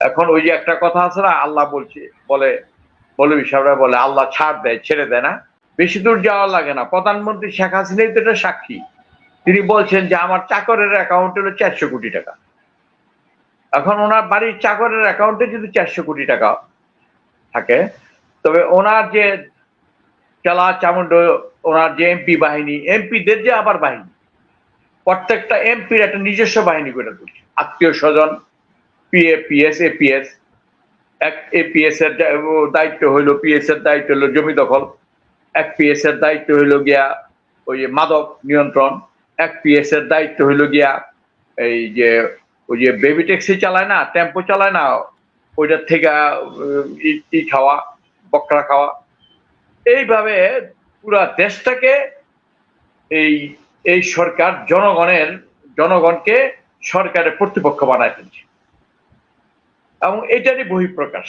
এখন ওই যে একটা কথা আছে না, আল্লাহ বলছে, বলে, মৌলবী সাহেবরা বলে, আল্লাহ ছাড় দেয়, ছেড়ে দেয় না। বেশি দূর যাওয়া লাগে না। প্রধানমন্ত্রী শেখ হাসিনাই তো এটা সাক্ষী। তিনি বলছেন যে, আমার চাকরের অ্যাকাউন্ট হলো চারশো কোটি টাকা। এখন ওনার বাড়ির চাকরের অ্যাকাউন্টে যদি চারশো কোটি টাকা থাকে, তবে ওনার যে চালা চামুন্ড ওনার যে এমপি বাহিনী, এমপিদের যে আবার বাহিনী, প্রত্যেকটা এমপির একটা নিজস্ব বাহিনী করে তুলছে। আত্মীয় স্বজন পিএ পিএস এপিএস এক এপিএস এর দায়িত্ব হইল পিএস এর দায়িত্ব হইল জমি দখল। এক পিএস এর দায়িত্ব হইল গিয়া ওই যে মাদক নিয়ন্ত্রণ। এক পিএস এর দায়িত্ব হইল গিয়া এই যে, ওই যে বেবি ট্যাক্সি চালায় না, টেম্পো চালায় না ওইটার থেকে ই খাওয়া, বকরা খাওয়া। এইভাবে পুরা দেশটাকে এই এই সরকার জনগণের, জনগণকে সরকারের কর্তৃপক্ষ বানায় ফেলছে। এবং এটারই বহিঃপ্রকাশ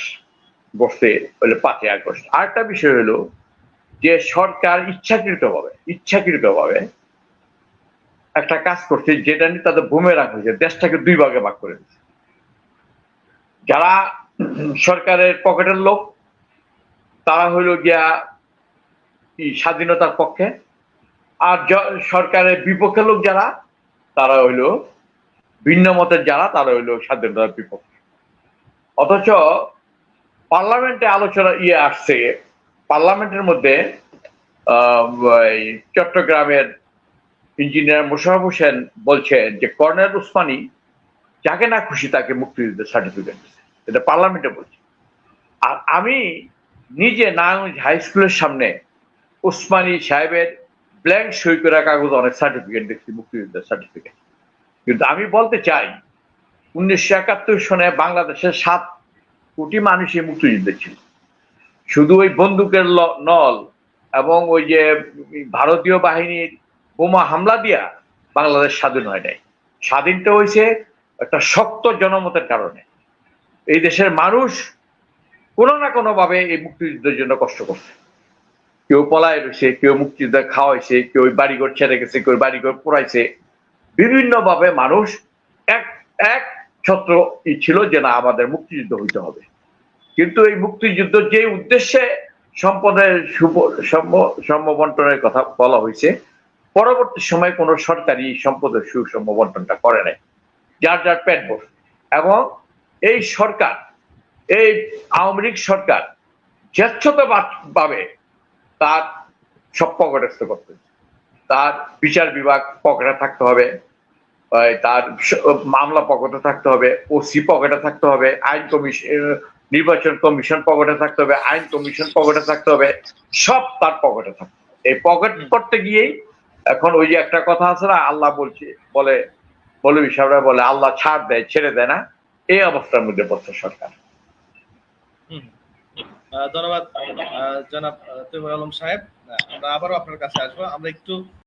বসতে হলো পাঁচই আগস্ট। আরেকটা বিষয় হলো যে সরকার ইচ্ছাকৃতভাবে ইচ্ছাকৃতভাবে একটা কাজ করছে যেটা নিয়ে তাদের ভূমে রাখা হয়েছে, দেশটাকে দুই ভাগে ভাগ করে দিচ্ছে যারা সরকারের পকেটের লোক, তারা হইল গিয়া স্বাধীনতার পক্ষে, আর সরকারের বিপক্ষে লোক যারা, তারা হইল ভিন্ন মতের যারা, তারা হইল স্বাধীনতার বিপক্ষে। অথচ পার্লামেন্টে আলোচনা ইয়ে আসছে, পার্লামেন্টের মধ্যে চট্টগ্রামের ইঞ্জিনিয়ার মোশারফ হোসেন বলছেন যে, কর্নেল উসমানী যাকে না খুশি তাকে মুক্তিযুদ্ধের সার্টিফিকেট এটা পার্লামেন্টে বলছে। আর আমি নিজে নারায়ণগঞ্জ হাই স্কুলের সামনে উসমানী সাহেবের ব্ল্যাঙ্ক সই করা কাগজ অনেক সার্টিফিকেট দেখছি, মুক্তিযুদ্ধের সার্টিফিকেট কিন্তু আমি বলতে চাই উনিশশো একাত্তর সনে বাংলাদেশের সাত কোটি মানুষই মুক্তিযুদ্ধে ছিল। শুধু ওই বন্দুকের নল এবং ওই যে ভারতীয় বাহিনীর বোমা হামলা দিয়া বাংলাদেশ স্বাধীন হয় নাই। স্বাধীনটা হয়েছে একটা শক্ত জনমতের কারণে। এই দেশের মানুষ কোনো না কোনো ভাবে এই মুক্তিযুদ্ধের জন্য কষ্ট করছে। কেউ পলায় রয়েছে কেউ মুক্তিযুদ্ধ খাওয়াইছে, কেউ ওই বাড়িঘর ছেড়ে গেছে, কেউ বাড়িঘর পোড়াইছে। বিভিন্নভাবে মানুষ এক এক ছত্র ছিল যে না, আমাদের মুক্তিযুদ্ধ হইতে হবে। কিন্তু এই মুক্তিযুদ্ধ যে উদ্দেশ্যে সম্পদের সুব- সম- সম বন্টনের কথা বলা হয়েছে, পরবর্তী সময় কোনো সরকারি সম্পদের সুষম করে নাই। যার যার পেট বস। এবং এই সরকার, এই আওয়ামী লীগ সরকার ভাবে তার সব পকেটস্থ করতে তার বিচার বিভাগ পকেটে থাকতে হবে। তার মামলা পকেটে থাকতে হবে, ওসি পকেটে থাকতে হবে, আইন কমিশন নির্বাচন কমিশন পকেটে থাকতে হবে, আইন কমিশন পকেটে থাকতে হবে, সব তার পকেটে থাকতে এই পকেট করতে গিয়েই এখন ওই যে একটা কথা আছে না, আল্লাহ বলছে, বলে মৌলবী সাহেবরা বলে, আল্লাহ ছাড় দেয়, ছেড়ে দেয় না, এই অবস্থার মধ্যে পড়ছে সরকার। ধন্যবাদ জনাব তৈমুর আলম সাহেব। আমরা আবারও আপনার কাছে আসব। আমরা একটু